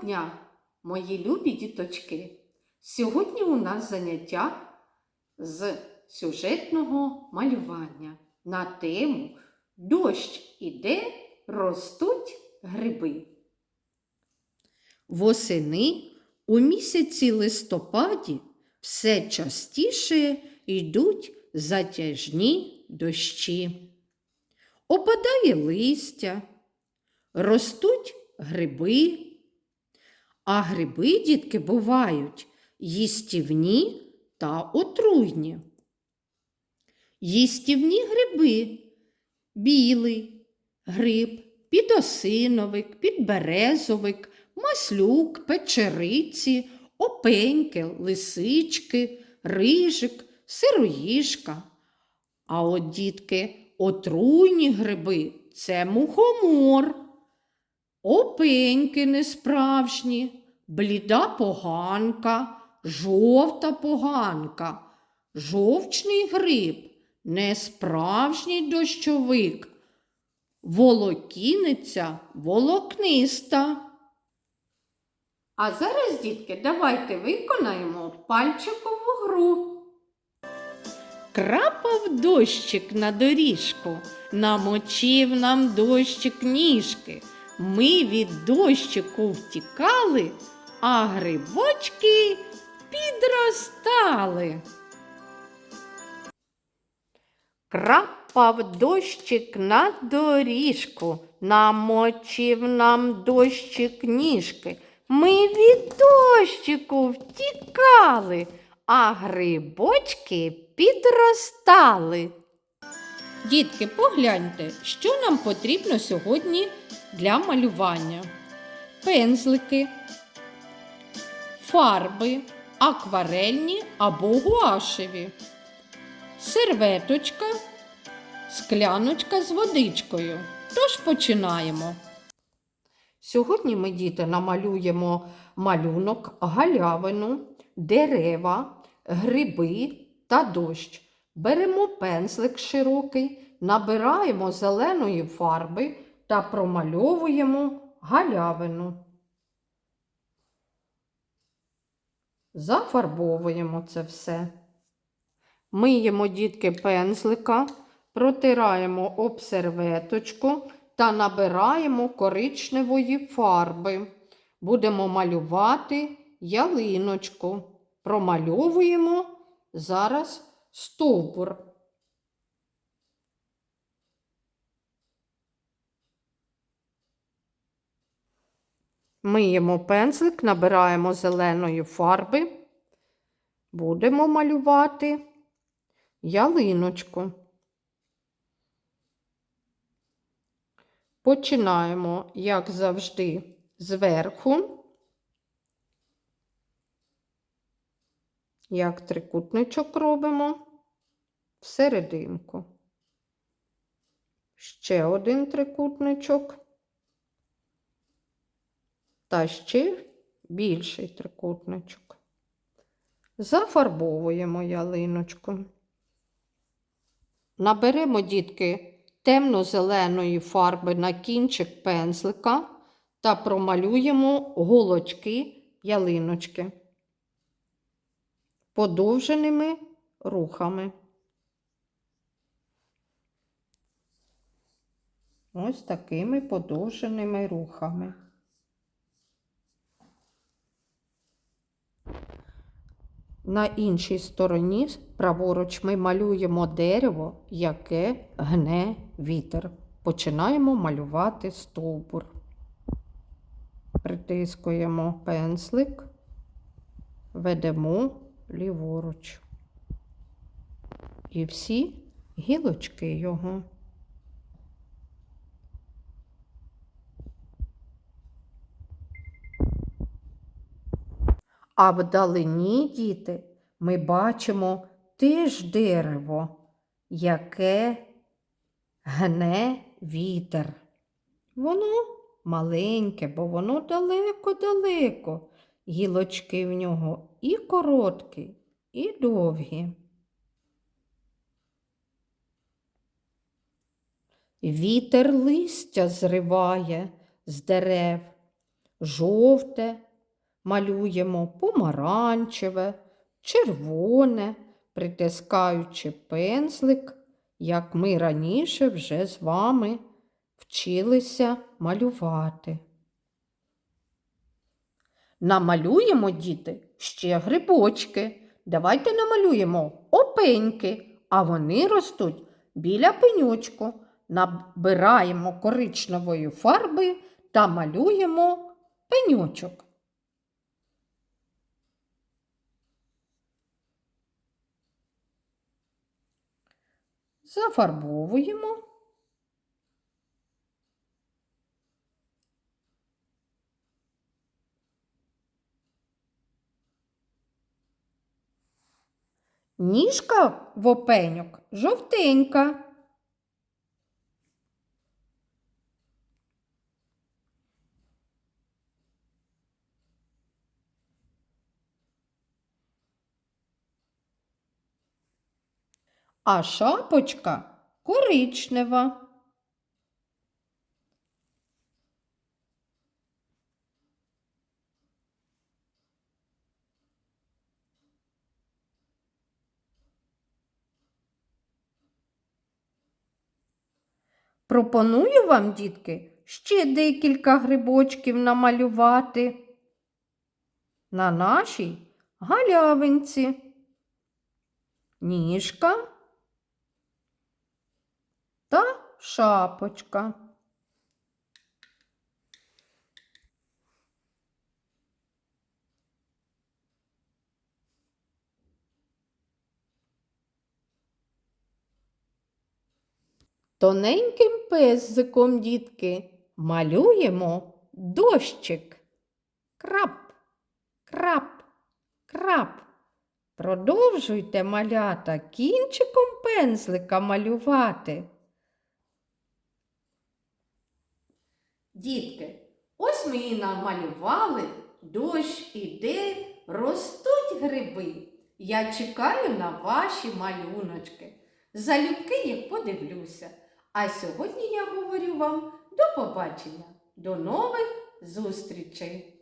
дня, мої любі діточки! Сьогодні у нас заняття з сюжетного малювання на тему Дощ іде, ростуть гриби. Восени у місяці листопаді все частіше йдуть затяжні дощі. Опадає листя, ростуть гриби. А гриби, дітки, бувають їстівні та отруйні. Їстівні гриби білий гриб, підосиновик, підберезовик, маслюк, печериці, опеньки, лисички, рижик, сироїжка. А от, дітки, отруйні гриби це мухомор, опеньки несправжні, бліда поганка, жовта поганка, жовчний гриб, несправжній дощовик, волокіниця волокниста. А зараз, дітки, давайте виконаємо пальчикову гру. Крапав дощик на доріжку, намочив нам дощик ніжки. Ми від дощику втікали, а грибочки підростали. Крапав дощик на доріжку, намочив нам дощик ніжки. Ми від дощику втікали, а грибочки підростали. Дітки, погляньте, що нам потрібно сьогодні для малювання. Пензлики, фарби, акварельні або гуашеві, серветочка, скляночка з водичкою. Тож починаємо. Сьогодні ми, діти, намалюємо малюнок, галявину, дерева, гриби та дощ. Беремо пензлик широкий, набираємо зеленої фарби та промальовуємо галявину. Зафарбовуємо це все. Миємо дітки пензлика, протираємо об серветочку та набираємо коричневої фарби. Будемо малювати ялиночку. Промальовуємо зараз стовбур. Миємо пензлик, набираємо зеленої фарби. Будемо малювати ялиночку. Починаємо, як завжди, зверху, як трикутничок робимо всерединку. Ще один трикутничок. Та ще більший трикутничок. Зафарбовуємо ялиночку. Наберемо, дітки, темно-зеленої фарби на кінчик пензлика та промалюємо голочки ялиночки подовженими рухами. Ось такими подовженими рухами. На іншій стороні праворуч ми малюємо дерево, яке гне вітер. Починаємо малювати стовбур. Притискуємо пензлик, ведемо ліворуч. І всі гілочки його. А вдалині, діти, ми бачимо теж дерево, яке гне вітер. Воно маленьке, бо воно далеко-далеко. Гілочки в нього і короткі, і довгі. Вітер листя зриває з дерев, жовте, малюємо помаранчеве, червоне, притискаючи пензлик, як ми раніше вже з вами вчилися малювати. Намалюємо, діти, ще грибочки. Давайте намалюємо опеньки, а вони ростуть біля пеньочку. Набираємо коричневої фарби та малюємо пеньочок. Зафарбовуємо. Ніжка в опеньок жовтенька. А шапочка коричнева. Пропоную вам, дітки, ще декілька грибочків намалювати на нашій галявинці. Ніжка та шапочка. Тоненьким песиком, дітки, малюємо дощик. Крап, крап, крап. Продовжуйте малята кінчиком пензлика малювати. Дітки, ось ми і намалювали, дощ іде, ростуть гриби. Я чекаю на ваші малюночки. Залюбки їх подивлюся. А сьогодні я говорю вам до побачення, до нових зустрічей!